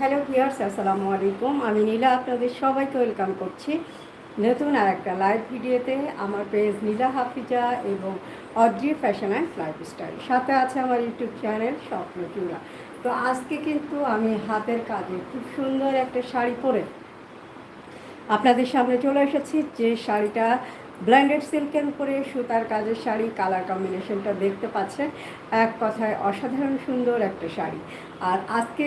Hello viewers আসসালামু আলাইকুম। আমি নীলা, আপনাদের সবাইকে ওয়েলকাম করছি নতুন আর একটা লাইভ ভিডিওতে। আমার পেজ নীলা হাফিজা এবং অদ্রি ফ্যাশন অ্যান্ড লাইফস্টাইল। সাথে আছে আমার ইউটিউব চ্যানেল স্বপ্ন চূড়া। তো আজকে কিন্তু আমি হাতের কাজে খুব সুন্দর একটা শাড়ি পরে আপনাদের সামনে চলে এসেছি। যে শাড়িটা ব্ল্যান্ডেড সিল্কের উপরে সুতার কাজের শাড়ি, কালার কম্বিনেশনটা দেখতে পাচ্ছেন। এক কথায় অসাধারণ সুন্দর একটা শাড়ি। আর আজকে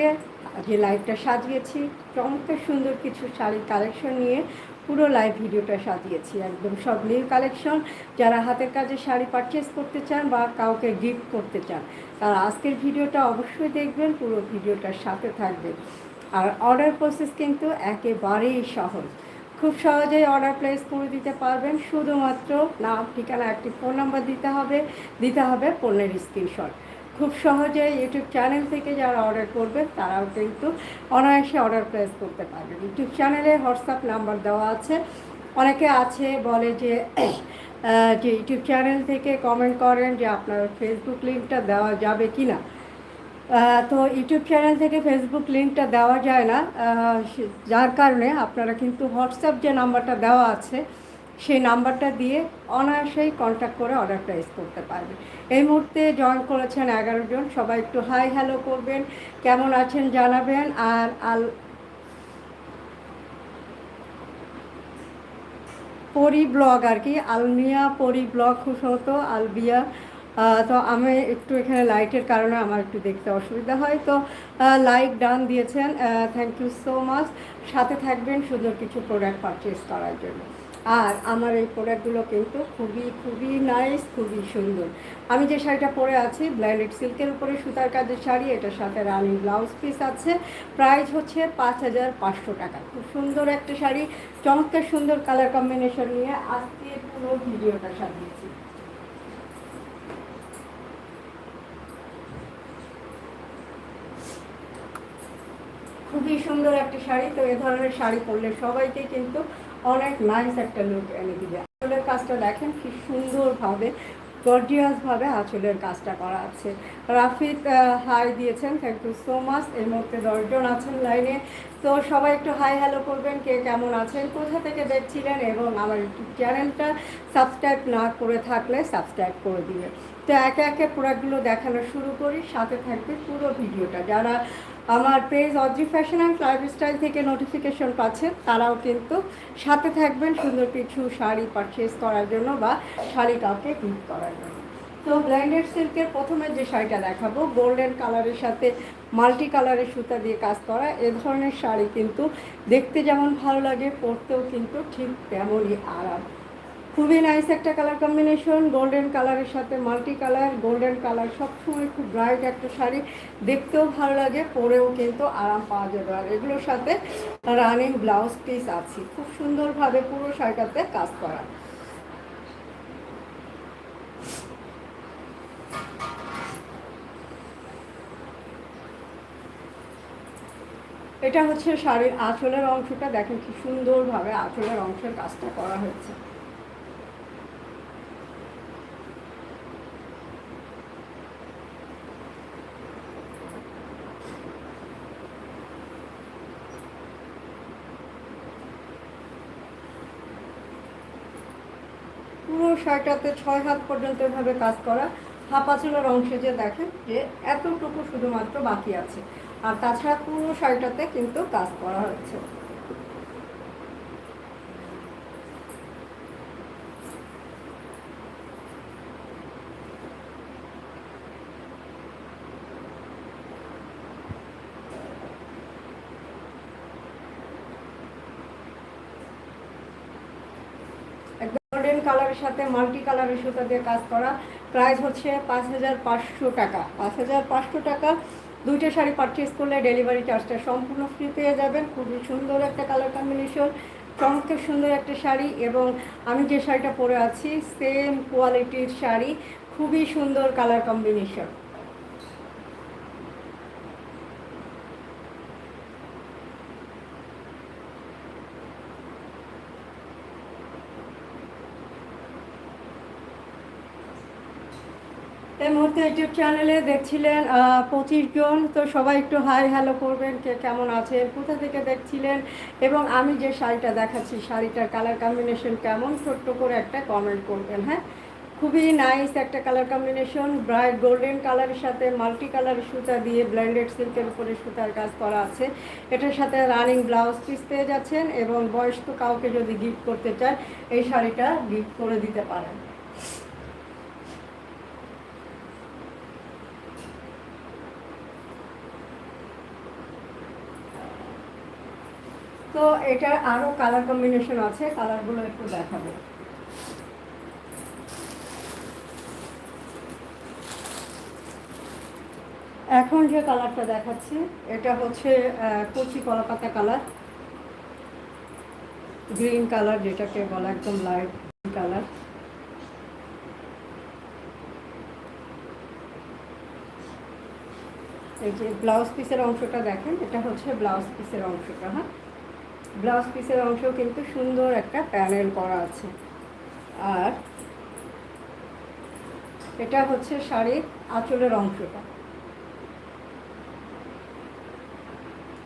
যে লাইভটা সাজিয়েছি, চমৎকার সুন্দর কিছু শাড়ির কালেকশন নিয়ে পুরো লাইভ ভিডিওটা সাজিয়েছি, একদম সব নিউ কালেকশন যারা হাতের কাজে শাড়ি পারচেস করতে চান বা কাউকে গিফট করতে চান, তারা আজকের ভিডিওটা অবশ্যই দেখবেন, পুরো ভিডিওটার সাথে থাকবেন। আর অর্ডার প্রসেস কিন্তু একেবারেই সহজ। খুব সহজেই অর্ডার প্লেস করে দিতে পারবেন, শুধুমাত্র নাম, ঠিকানা, একটি ফোন নাম্বার দিতে হবে দিতে হবে পণ্যের স্ক্রিনশট খুব সহজে ইউটিউব চ্যানেল থেকে যারা অর্ডার করবে তারাও কিন্তু অনায়াসে অর্ডার প্লেস করতে পারবে ইউটিউব চ্যানেলে হোয়াটসঅ্যাপ নাম্বার দেওয়া আছে। অনেকে আছে বলে যে যে ইউটিউব চ্যানেল থেকে কমেন্ট করেন যে আপনার ফেসবুক লিঙ্কটা দেওয়া যাবে কি না তো ইউটিউব চ্যানেল থেকে ফেসবুক লিঙ্কটা দেওয়া যায় না। যার কারণে আপনারা কিন্তু হোয়াটসঅ্যাপ যে নাম্বারটা দেওয়া আছে সেই নাম্বারটা দিয়ে অনায়াসেই কন্ট্যাক্ট করে অর্ডার প্লেস করতে পারবেন এই মুহূর্তে জয়েন করেছেন এগারো জন। সবাই একটু হাই হ্যালো করবেন। কেমন আছেন জানাবেন। আর আল পরি ব্লগ আর কি, আলমিয়া পরি ব্লগ খুব হতো আলবিয়া তো আমি একটু এখানে লাইটের কারণে আমার একটু দেখতে অসুবিধা হয়। তো লাইক ডান দিয়েছেন। থ্যাংক ইউ সো মাচ সাথে থাকবেন সুন্দর কিছু প্রোডাক্ট পারচেস করার জন্য। আর আমার এই প্রোডাক্টগুলো কিন্তু খুবই খুবই নাইস খুবই সুন্দর। আমি যে শাড়িটা পরে আছি ব্ল্যান্ডেড সিল্কের উপরে সুতার কাজের শাড়ি, এটার সাথে রানিং ব্লাউজ পিস আছে। প্রাইস হচ্ছে পাঁচ হাজার পাঁচশো টাকা। খুব সুন্দর একটা শাড়ি, চমৎকার সুন্দর কালার কম্বিনেশন নিয়ে আজকে পুরো ভিডিওটা সাজিয়েছি। খুবই সুন্দর একটা শাড়ি, তো এ ধরনের শাড়ি পরলে সবাইকে কিন্তু অনেক নাইস একটা লুক এনে দিবে। আঁচলের কাজটা দেখেন কি সুন্দরভাবে গর্জিয়াসভাবে আঁচলের কাজটা করা আছে। রাফিক হাই দিয়েছেন থ্যাংক ইউ সো মাচ এর মধ্যে দশজন আছেন লাইনে। তো সবাই একটু হাই হ্যালো করবেন, কে কেমন আছেন, কোথা থেকে দেখছিলেন এবং আমার ইউটিউব চ্যানেলটা সাবস্ক্রাইব না করে থাকলে সাবস্ক্রাইব করে দিবেন। তো একে একে প্রোডাক্টগুলো দেখানো শুরু করি, সাথে থাকবে পুরো ভিডিওটা যারা আমার পেজ অজি ফ্যাশন অ্যান্ড লাইফস্টাইল থেকে নোটিফিকেশন পাচ্ছেন। তারাও কিন্তু সাথে থাকবেন সুন্দর কিছু শাড়ি পারচেস করার জন্য বা শাড়ি কাউকে গিফট করার জন্য। তো ব্ল্যান্ডেড সিল্কের প্রথমে যে শাড়িটা দেখাবো গোল্ডেন কালারের সাথে মাল্টি কালারের সুতা দিয়ে কাজ করা, এ ধরনের শাড়ি কিন্তু দেখতে যেমন ভালো লাগে, পরতেও কিন্তু ঠিক তেমনই আরাম। খুবই নাইস একটা কালার কম্বিনেশন গোল্ডেন কালারের সাথে মাল্টি কালার গোল্ডেন কালার সবসময় খুব ব্রাইট একটা শাড়ি। দেখতেও ভালো লাগে, পরেও কিন্তু আরাম পাওয়া যাবে। আর এগুলোর সাথে রানিং ব্লাউজ পিস আছে। খুব সুন্দরভাবে পুরো শাড়িটাতে কাজ করা। এটা হচ্ছে শাড়ির আঁচলের অংশটা। দেখেন কি সুন্দরভাবে আঁচলের অংশের কাজটা করা হয়েছে। শাড়িটাতে ছয় হাত পর্যন্ত এভাবে কাজ করা হাঁপাচুলার অংশে যে দেখেন যে এতটুকু শুধুমাত্র বাকি আছে। আর তাছাড়া পুরো শাড়িটাতে কিন্তু কাজ করা হচ্ছে। গোল্ডেন কালারের সাথে মাল্টি কালারের সুতা দিয়ে কাজ করা। প্রাইস হচ্ছে পাঁচ হাজার পাঁচশো টাকা। পাঁচ হাজার পাঁচশো টাকা, দুইটা শাড়ি পারচেস করলে ডেলিভারি চার্জটা সম্পূর্ণ ফ্রি পেয়ে যাবেন। খুবই সুন্দর একটা কালার কম্বিনেশন চমৎকার সুন্দর একটা শাড়ি এবং আমি যে শাড়িটা পরে আছি সেম কোয়ালিটির শাড়ি, খুবই সুন্দর কালার কম্বিনেশন তো ইউটিউব চ্যানেলে দেখছিলেন পঁচিশ জন। তো সবাই একটু হাই হ্যালো করবেন, কে কেমন আছেন, কোথা থেকে দেখছিলেন? এবং আমি যে শাড়িটা দেখাচ্ছি, শাড়িটার কালার কম্বিনেশন কেমন, ছোট্ট করে একটা কমেন্ট করবেন হ্যাঁ? খুবই নাইস একটা কালার কম্বিনেশন ব্রাইট গোল্ডেন কালারের সাথে মাল্টি কালার সুতা দিয়ে ব্ল্যান্ডেড সিল্কের উপরে সুতার কাজ করা আছে। এটার সাথে রানিং ব্লাউজ পিস পেয়ে যাচ্ছেন এবং বয়স্ক কাউকে যদি গিফট করতে চান, এই শাড়িটা গিফট করে দিতে পারেন। তো এটার আরও কালার কম্বিনেশন আছে কালারগুলো একটু দেখাবো। এখন যে কালারটা দেখাচ্ছি, এটা হচ্ছে কচি কলাপাতা কালার গ্রিন কালার যেটাকে বলা একদম লাইট কালার এই যে ব্লাউজ পিসের অংশটা দেখেন, এটা হচ্ছে ব্লাউজ পিসের অংশটা হ্যাঁ? ব্লাউজ পিসের অংশ কিন্তু সুন্দর একটা প্যানেল করা আছে। আর এটা হচ্ছে শাড়ির আঁচলের অংশটা।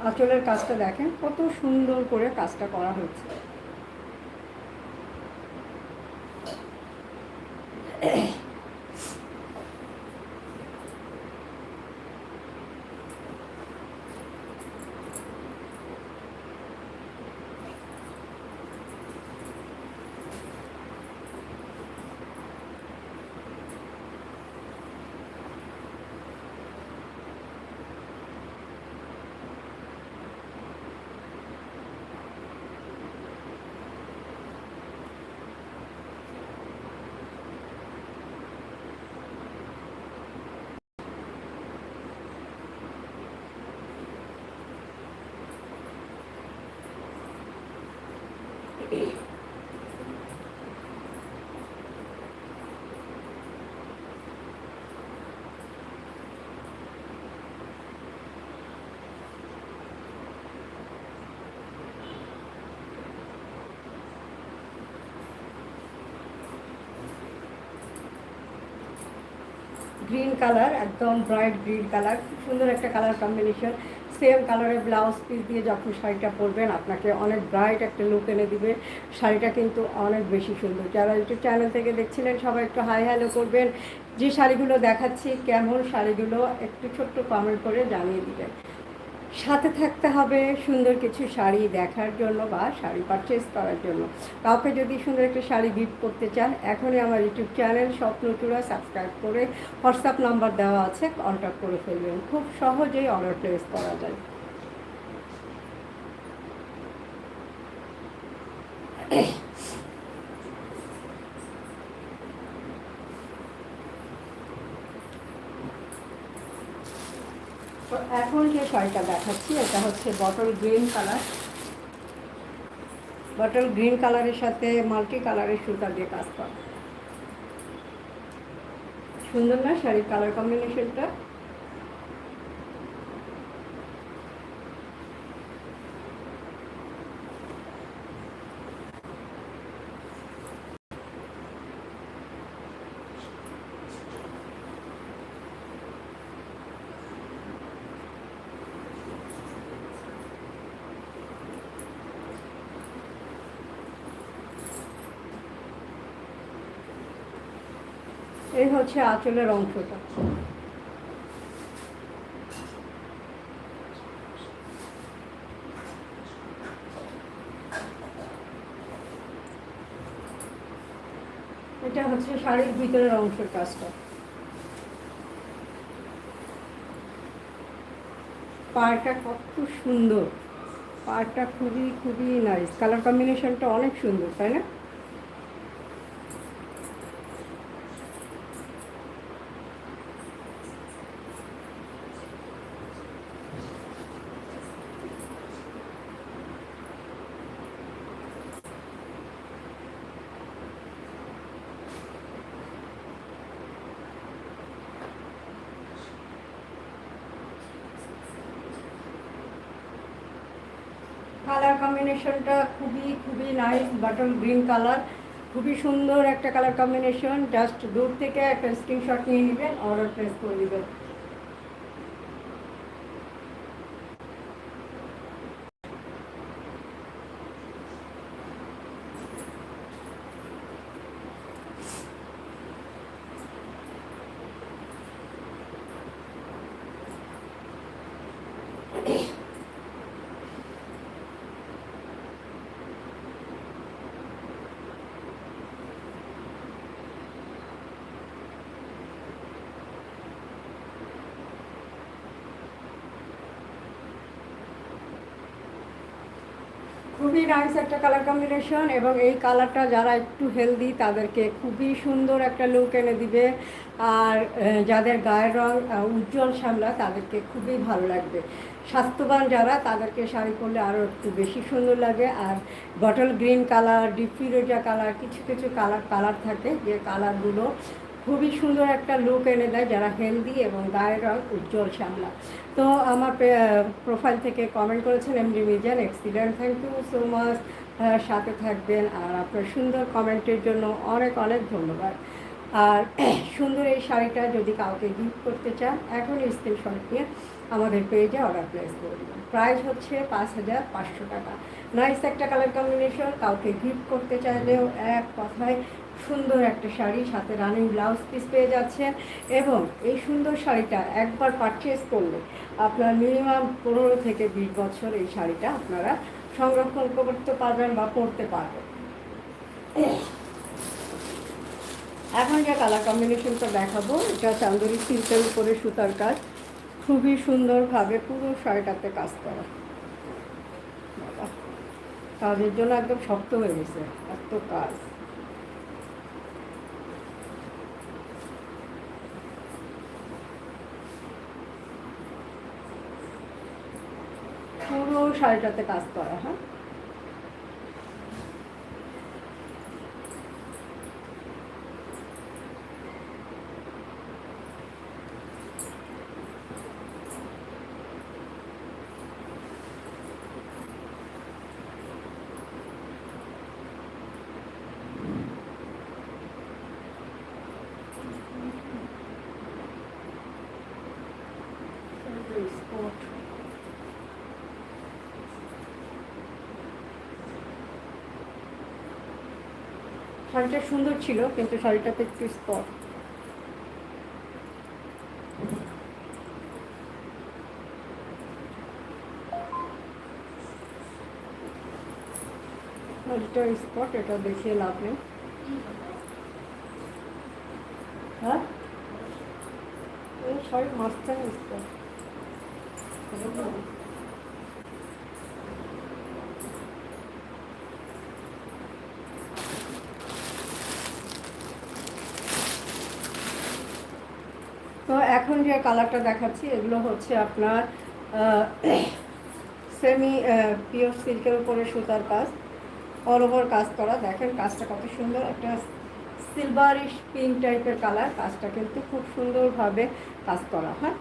আঁচলের কাজটা দেখেন, কত সুন্দর করে কাজটা করা হয়েছে। গ্রিন কালার একদম ব্রাইট গ্রিন কালার খুব সুন্দর একটা কালার কম্বিনেশন সেম কালারের ব্লাউজ পিস দিয়ে যখন শাড়িটা পরবেন, আপনাকে অনেক ব্রাইট একটা লুক এনে দিবে। শাড়িটা কিন্তু অনেক বেশি সুন্দর। যারা ইউটিউব চ্যানেল থেকে দেখছিলেন, সবাই একটু হাই হ্যালো করবেন। যে শাড়িগুলো দেখাচ্ছি, কেমন শাড়িগুলো, একটু ছোট্ট কমেন্ট করে জানিয়ে দিবেন। সাথে থাকতে হবে, সুন্দর কিছু শাড়ি দেখার জন্য বা শাড়ি পারচেস করার জন্য। কাউকে যদি সুন্দর একটা শাড়ি গিফট করতে চান, এখনই আমার ইউটিউব চ্যানেল স্বপ্নচূড়া সাবস্ক্রাইব করে হোয়াটসঅ্যাপ নাম্বার দেওয়া আছে কন্ট্যাক্ট করে ফেলবেন। খুব সহজেই অর্ডার প্লেস করা যায়। তো এখন যে শাড়িটা দেখাচ্ছি। এটা হচ্ছে bottle green colour bottle green কালারের সাথে মাল্টি কালারের সুতা দিয়ে কাজ করা। সুন্দর না শাড়ির কালার কম্বিনেশনটা এই হচ্ছে আঁচলের অংশটা। এটা হচ্ছে শাড়ির ভিতরের অংশের কাজটা। পাড়টা কত সুন্দর। পাড়টা খুবই খুবই নাইস কালার কম্বিনেশনটা অনেক সুন্দর, তাই না? কালার কম্বিনেশনটা খুবই খুবই নাইস বাটন গ্রিন কালার খুবই সুন্দর একটা কালার কম্বিনেশন জাস্ট দূর থেকে একটা স্ক্রিনশট নিয়ে নেবেন অর্ডার প্লেস করে নেবেন। খুবই নাইস একটা কালার কম্বিনেশন এবং এই কালারটা যারা একটু হেলদি তাদেরকে খুবই সুন্দর একটা লুক এনে দিবে। আর যাদের গায়ের রং উজ্জ্বল শ্যামলা, তাদেরকে খুবই ভালো লাগবে। স্বাস্থ্যবান যারা, তাদেরকে শাড়ি পরলে আরও একটু বেশি সুন্দর লাগে। আর বটল গ্রিন কালার ডিপ ফিরোজা কালার কিছু কিছু কালার কালার থাকে। যে কালারগুলো খুবই সুন্দর একটা লুক এনে দেয় যারা হেলদি এবং গায়ের রং উজ্জ্বল শ্যামলা। তো আমার প্রোফাইল থেকে কমেন্ট করেছেন MD Mizan accident thank you so much সাথে থাকবেন আর আপনার সুন্দর কমেন্টের জন্য অনেক অনেক ধন্যবাদ। আর সুন্দর এই শাড়িটা যদি কাউকে গিফট করতে চান এখন স্ক্রিনশট নিয়ে আমাদের পেজে অর্ডার প্লেস করে দেবেন। প্রাইস হচ্ছে পাঁচ হাজার পাঁচশো টাকা। নাইস একটা কালার কম্বিনেশন কাউকে গিফট করতে চাইলেও এক কথায় সুন্দর একটা শাড়ি, সাথে রানিং ব্লাউজ পিস পেয়ে যাচ্ছেন এবং এই সুন্দর শাড়িটা একবার পারচেস করলে আপনার মিনিমাম পনেরো থেকে বিশ বছর এই শাড়িটা আপনারা সংরক্ষণ করতে পারবেন বা পরতে পারবেন। এখন যে কালার কম্বিনেশনটা দেখাবো, এটা চান্দরি সিল্কের উপরে সুতার কাজ। খুবই সুন্দরভাবে পুরো শাড়িটাতে কাজ করা। কাজের জন্য একদম শক্ত হয়ে গেছে, এত কাজ। পুরো শাড়িটাতে কাজ করা হ্যাঁ স্পট শাড়িটা সুন্দর ছিল, কিন্তু শাড়িটাতে একটু স্পট শাড়িটা স্পট এটা দেখিয়ে লাভ নেই। হ্যাঁ? শাড়ির মাঝখানে স্পট তো এখন যে কালারটা দেখাচ্ছি। এগুলো হচ্ছে আপনার সেমি পিওর সিল্কের উপরে সুতার কাজ অল ওভার কাজ করা। দেখেন কাজটা কত সুন্দর। একটা সিলভারিশ পিঙ্ক টাইপের কালার কাজটা কিন্তু খুব সুন্দরভাবে কাজ করা হ্যাঁ?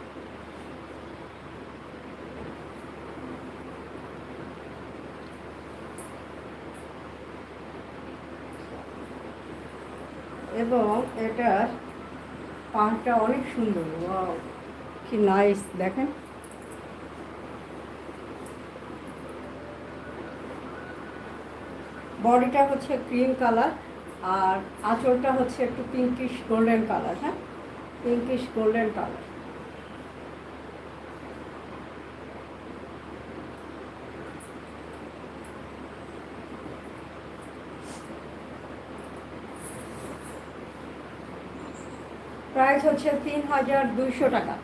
এবং এটার পানটা অনেক সুন্দর কি নাইস দেখেন। বডিটা হচ্ছে ক্রিম কালার, আর আঁচলটা হচ্ছে একটু পিঙ্কিশ গোল্ডেন কালার হ্যাঁ? পিঙ্কিশ গোল্ডেন কালার প্রাইস হচ্ছে তিন হাজার দুইশো টাকা।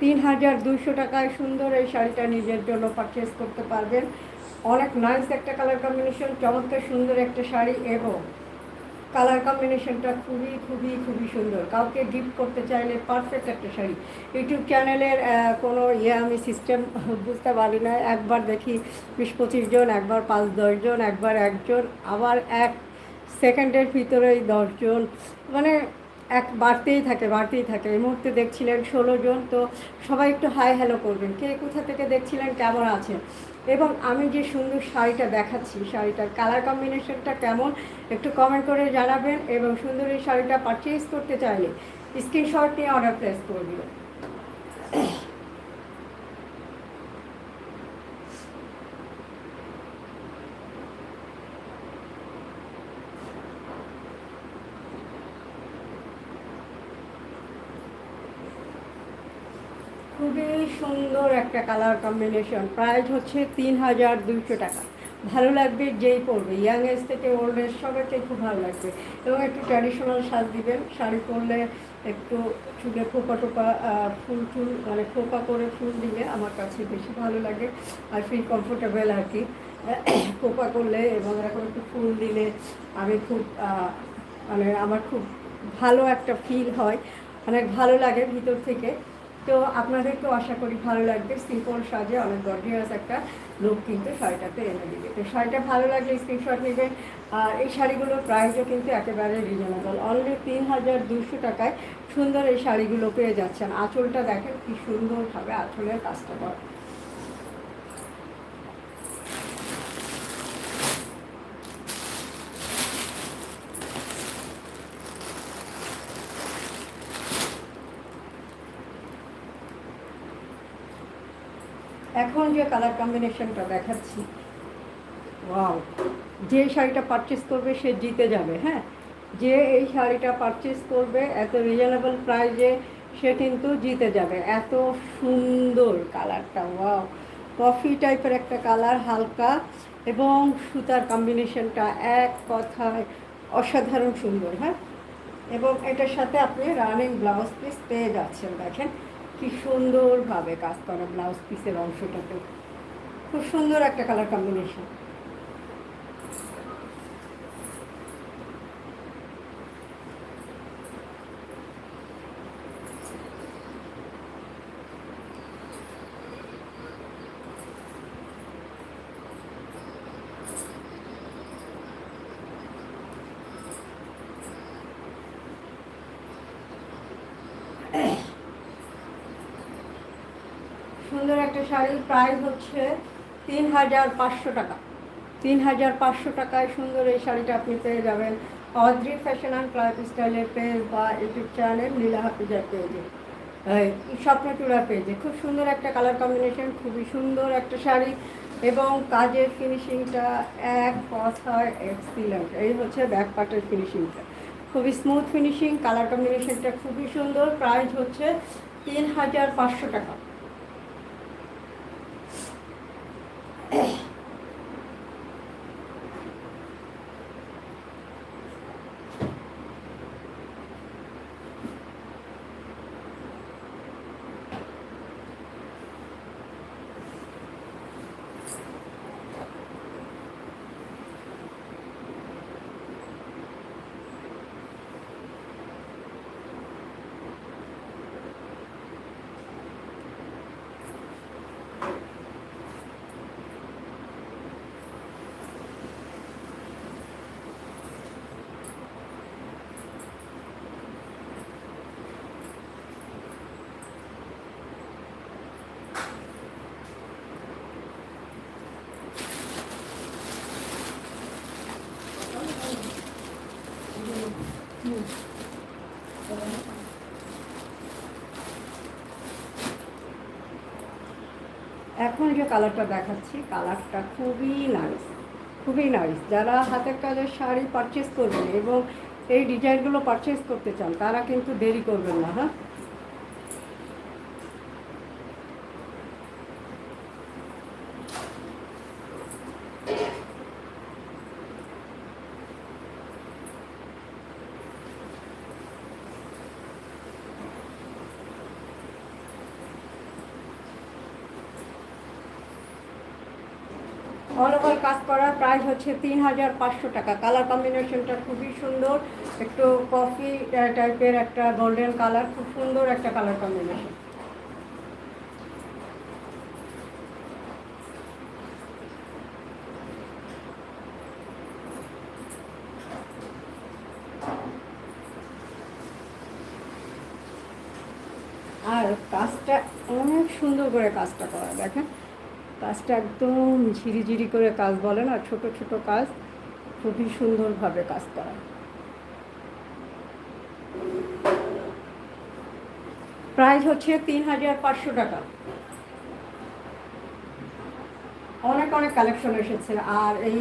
তিন হাজার দুইশো টাকায় সুন্দর এই শাড়িটা নিজের জন্য পারচেস করতে পারবেন। অনেক নাইস একটা কালার কম্বিনেশন চমৎকার সুন্দর একটা শাড়ি এবং কালার কম্বিনেশনটা খুবই খুবই খুবই সুন্দর। কাউকে গিফট করতে চাইলে পারফেক্ট একটা শাড়ি। ইউটিউব চ্যানেলের কোনো ইয়ে আমি সিস্টেম বুঝতে পারি না। একবার দেখি বিশ পঁচিশ জন, একবার পাঁচ দশজন একবার একজন, আবার এক সেকেন্ডের ভিতরেই দশজন মানে এক বাড়তেই থাকে বাড়তেই থাকে। এই মুহূর্তে দেখছিলেন ষোলো জন, তো সবাই একটু হাই হ্যালো করবেন। কে কোথা থেকে দেখছিলেন, কেমন আছেন? এবং আমি যে সুন্দর শাড়িটা দেখাচ্ছি, শাড়িটার কালার কম্বিনেশনটা কেমন, একটু কমেন্ট করে জানাবেন এবং সুন্দর এই শাড়িটা পারচেস করতে চাইলে স্ক্রিনশট নিয়ে অর্ডার প্লেস করে দিবেন খুবই সুন্দর একটা কালার কম্বিনেশন। প্রাইস হচ্ছে তিন হাজার দুইশো টাকা। ভালো লাগবে, যেই পরবে। ইয়াং এজ থেকে ওল্ড এজ সবাইকে খুব ভালো লাগবে। এবং একটু ট্র্যাডিশনাল সাজ দিবেন। শাড়ি পরলে একটু চুলে খোপা টোপা ফুল টুল মানে খোপা করে ফুল দিলে আমার কাছে বেশি ভালো লাগে। আর ফিল কমফোর্টেবল আর কি। খোপা করলে এবং এরকম একটু ফুল দিলে আমি খুব মানে আমার খুব ভালো একটা ফিল হয়। অনেক ভালো লাগে ভিতর থেকে। তো আপনাদেরকে আশা করি ভালো লাগবে। সিম্পল সাজে অনেক গর্জিয়াস একটা লুক কিন্তু শাড়িটাতে এনে দিবে। তো শাড়িটা ভালো লাগলে স্ক্রিনশট নেবেন। আর এই শাড়িগুলোর প্রাইসও কিন্তু একেবারে রিজনেবল অলরেডি তিন হাজার দুশো টাকায় সুন্দর এই শাড়িগুলো পেয়ে যাচ্ছেন। আঁচলটা দেখেন কি সুন্দরভাবে আঁচলের কাজটা করা। এখন যে কালার কম্বিনেশনটা দেখাচ্ছি ওয়াও যে শাড়িটা পারচেস করবে সে জিতে যাবে হ্যাঁ? যে এই শাড়িটা পারচেস করবে, এত রিজনেবল প্রাইজে সে কিন্তু জিতে যাবে। এত সুন্দর কালারটা ওয়াও কফি টাইপের একটা কালার হালকা, এবং সুতার কম্বিনেশনটা এক কথায় অসাধারণ সুন্দর হ্যাঁ? এবং এটার সাথে আপনি রানিং ব্লাউজ পিস পেয়ে যাচ্ছেন, দেখেন। কি সুন্দরভাবে কাজ করা ব্লাউজ পিসের অংশটাতে। খুব সুন্দর একটা কালার কম্বিনেশন সুন্দর একটা শাড়ির প্রাইস হচ্ছে তিন হাজার পাঁচশো টাকা। তিন হাজার পাঁচশো টাকায় সুন্দর এই শাড়িটা আপনি পেয়ে যাবেন। অদ্রি ফ্যাশন অ্যান্ড ক্লাব স্টাইলের পেজ বা ইউটিউব চ্যানেল নীলা হাফিজার পেজে স্বপ্ন স্বপ্নচূড়ার পেজে খুব সুন্দর একটা কালার কম্বিনেশন খুবই সুন্দর একটা শাড়ি এবং কাজের ফিনিশিংটা এক কথায় এক্সিলেন্ট এই হচ্ছে ব্যাক পার্টের ফিনিশিংটা খুবই স্মুথ ফিনিশিং কালার কম্বিনেশনটা খুবই সুন্দর। প্রাইস হচ্ছে তিন হাজার পাঁচশো টাকা। Oh. যে কালারটা দেখাচ্ছি। কালারটা খুবই নাইস খুবই নাইস যারা হাতের কাজের শাড়ি পারচেস করবেন এবং এই ডিজাইনগুলো পারচেস করতে চান, তারা কিন্তু দেরি করবেন না হ্যাঁ? অল ওভার কাজ করার প্রাইস হচ্ছে তিন হাজার পাঁচশো টাকা। কালার কম্বিনেশনটা খুবই সুন্দর। একটু কফি টাইপের একটা গোল্ডেন কালার খুব সুন্দর একটা কালার কম্বিনেশন। আর কাজটা অনেক সুন্দর করে কাজটা করা, দেখেন। কাজটা একদম ঝিরিঝিরি করে কাজ বলে না, ছোট ছোট কাজ, খুবই সুন্দরভাবে কাজ করা। প্রাইস হচ্ছে তিন হাজার পাঁচশো টাকা। অনেক অনেক কালেকশন এসেছে আর এই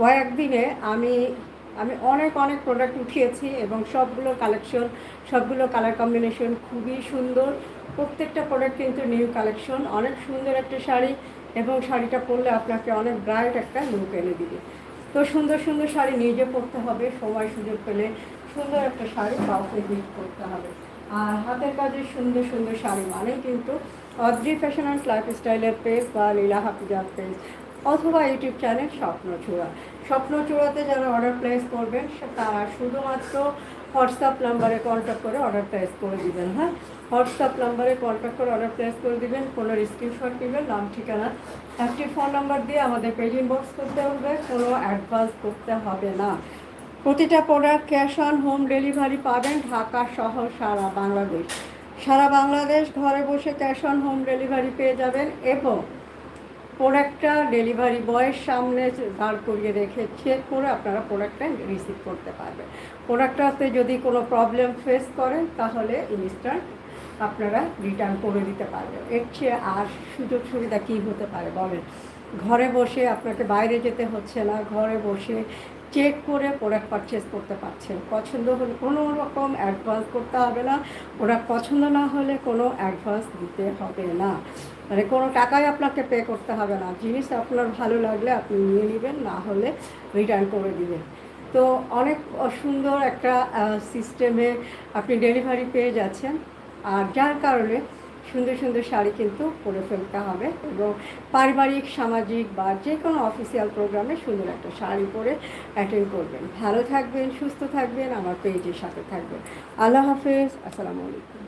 কয়েকদিনে আমি আমি অনেক অনেক প্রোডাক্ট উঠিয়েছি এবং সবগুলো কালেকশন সবগুলো কালার কম্বিনেশন খুবই সুন্দর। প্রত্যেকটা প্রোডাক্ট কিন্তু নিউ কালেকশন অনেক সুন্দর একটা শাড়ি এবং শাড়িটা পরলে আপনাকে অনেক ব্রাইট একটা লুক এনে দিবে। তো সুন্দর সুন্দর শাড়ি নিজে পরতে হবে সময় সুযোগ পেলে সুন্দর একটা শাড়ি কাউকে গিফট করতে হবে। আর হাতের কাজের সুন্দর সুন্দর শাড়ি মানেই কিন্তু অদ্রি ফ্যাশন অ্যান্ড লাইফস্টাইলের পেজ বা লীলা হাফিজার পেজ অথবা ইউটিউব চ্যানেল স্বপ্নচূড়া। স্বপ্নচূড়াতে যারা অর্ডার প্লেস করবেন তারা শুধুমাত্র হোয়াটসঅ্যাপ নাম্বারে কন্ট্যাক্ট করে অর্ডার প্লেস করে দিবেন হ্যাঁ? হোয়াটসঅ্যাপ নাম্বারে কন্ট্যাক্ট করে অর্ডার প্লেস করে দিবেন, কোনো স্ক্রিনশট দিবেন নাম, ঠিকানা। একটি ফোন নাম্বার দিয়ে আমাদের পেজ ইনবক্স করতে হবে, কোনো অ্যাডভান্স করতে হবে না। প্রতিটা product cash on home delivery পাবেন ঢাকা সহ সারা বাংলাদেশ। সারা বাংলাদেশ ঘরে বসে ক্যাশ অন হোম ডেলিভারি পেয়ে যাবেন এবং প্রোডাক্টটা ডেলিভারি বয়ের সামনে দাঁড় করিয়ে রেখে চেক করে আপনারা প্রোডাক্টটা রিসিভ করতে পারবেন। প্রোডাক্টটাতে যদি কোনো প্রবলেম ফেস করেন, তাহলে ইনস্ট্যান্ট আপনারা রিটার্ন করে দিতে পারবেন। এর চেয়ে আর সুযোগ সুবিধা কী হতে পারে, বলেন? ঘরে বসে আপনাকে বাইরে যেতে হচ্ছে না, ঘরে বসে চেক করে প্রোডাক্ট পারচেস করতে পারছেন। পছন্দ হলে কোনো রকম অ্যাডভান্স করতে হবে না প্রোডাক্ট পছন্দ না হলে কোনো অ্যাডভান্স দিতে হবে না। মানে কোনো টাকাই আপনাকে পে করতে হবে না। জিনিস আপনার ভালো লাগলে আপনি নিয়ে নেবেন, না হলে রিটার্ন করে দিবেন। তো অনেক সুন্দর একটা সিস্টেমে আপনি ডেলিভারি পেয়ে যাচ্ছেন। আর যার কারণে সুন্দর সুন্দর শাড়ি কিন্তু পরে ফেলতে হবে এবং পারিবারিক, সামাজিক বা যে কোনো অফিসিয়াল প্রোগ্রামে সুন্দর একটা শাড়ি পরে অ্যাটেন্ড করবেন। ভালো থাকবেন, সুস্থ থাকবেন, আমার পেজের সাথে থাকবেন। আল্লাহ হাফেজ, আসসালামু আলাইকুম।